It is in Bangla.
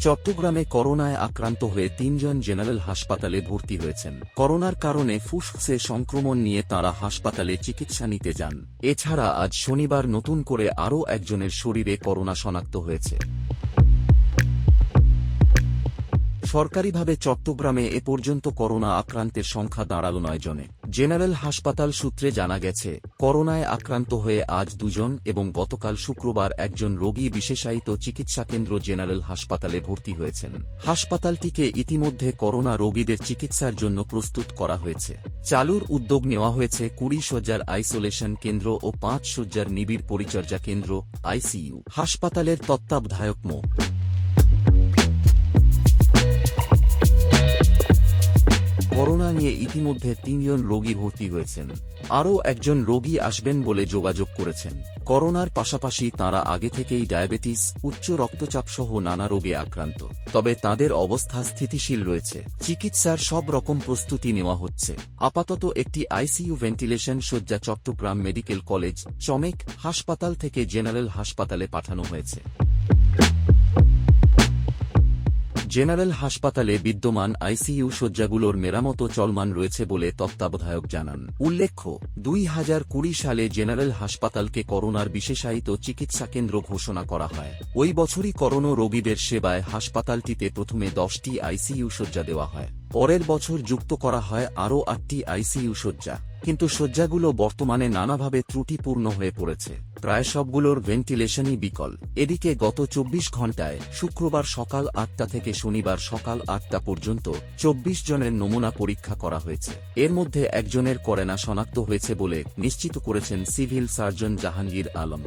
চট্টগ্রামে করোনায় আক্রান্ত হয়ে তিনজন জেনারেল হাসপাতালে ভর্তি হয়েছেন। করোনার কারণে ফুসফুসে সংক্রমণ নিয়ে তারা হাসপাতালে চিকিৎসা নিতে যান। এছাড়া আজ শনিবার নতুন করে আরও একজনের শরীরে করোনা শনাক্ত হয়েছে। সরকারিভাবে চট্টগ্রামে এ পর্যন্ত করোনা আক্রান্তের সংখ্যা দাঁড়াল নয় জনে। জেনারেল হাসপাতাল সূত্রে জানা গেছে, করোনায় আক্রান্ত হয়ে আজ দুজন এবং গতকাল শুক্রবার একজন রোগী বিশেষায়িত চিকিৎসা কেন্দ্র জেনারেল হাসপাতালে ভর্তি হয়েছেন। হাসপাতালটিকে ইতিমধ্যে করোনা রোগীদের চিকিৎসার জন্য প্রস্তুত করা হয়েছে। চালুর উদ্যোগ নেওয়া হয়েছে কুড়ি শয্যার আইসোলেশন কেন্দ্র ও পাঁচ শয্যার নিবিড় পরিচর্যা কেন্দ্র, আইসিইউ। হাসপাতালের তত্ত্বাবধায়ক মো. নিয়ে ইতিমধ্যে তিনজন রোগী ভর্তি হয়েছেন। আরও একজন রোগী আসবেন বলে যোগাযোগ করেছেন। করোনার পাশাপাশি তাঁরা আগে থেকেই ডায়াবেটিস, উচ্চ রক্তচাপ সহ নানা রোগে আক্রান্ত। তবে তাদের অবস্থা স্থিতিশীল রয়েছে। চিকিৎসার সব রকম প্রস্তুতি নেওয়া হচ্ছে। আপাতত একটি আইসিইউ ভেন্টিলেশন শয্যা চট্টগ্রাম মেডিকেল কলেজ, চমেক হাসপাতাল থেকে জেনারেল হাসপাতালে পাঠানো হয়েছে। জেনারেল হাসপাতালে বিদ্যমান আইসিইউ শয্যাগুলোর মেরামতো চলমান রয়েছে বলে তত্ত্বাবধায়ক জানান। উল্লেখ্য, দুই হাজার কুড়ি সালে জেনারেল হাসপাতালকে করোনার বিশেষায়িত চিকিৎসা কেন্দ্র ঘোষণা করা হয়। ওই বছরই করোনা রোগীদের সেবায় হাসপাতালটিতে প্রথমে দশটি আইসিইউ শয্যা দেওয়া হয়। পরের বছর যুক্ত করা হয় আরও আটটি আইসিইউ শয্যা। কিন্তু শয্যাগুলো বর্তমানে নানাভাবে ত্রুটিপূর্ণ হয়ে পড়েছে। প্রায় সবগুলোর ভেন্টিলেশনই বিকল। এদিকে গত চব্বিশ ঘণ্টায় শুক্রবার সকাল আটটা থেকে শনিবার সকাল আটটা পর্যন্ত চব্বিশ জনের নমুনা পরীক্ষা করা হয়েছে। এর মধ্যে একজনের করেনা শনাক্ত হয়েছে বলে নিশ্চিত করেছেন সিভিল সার্জন জাহাঙ্গীর আলম।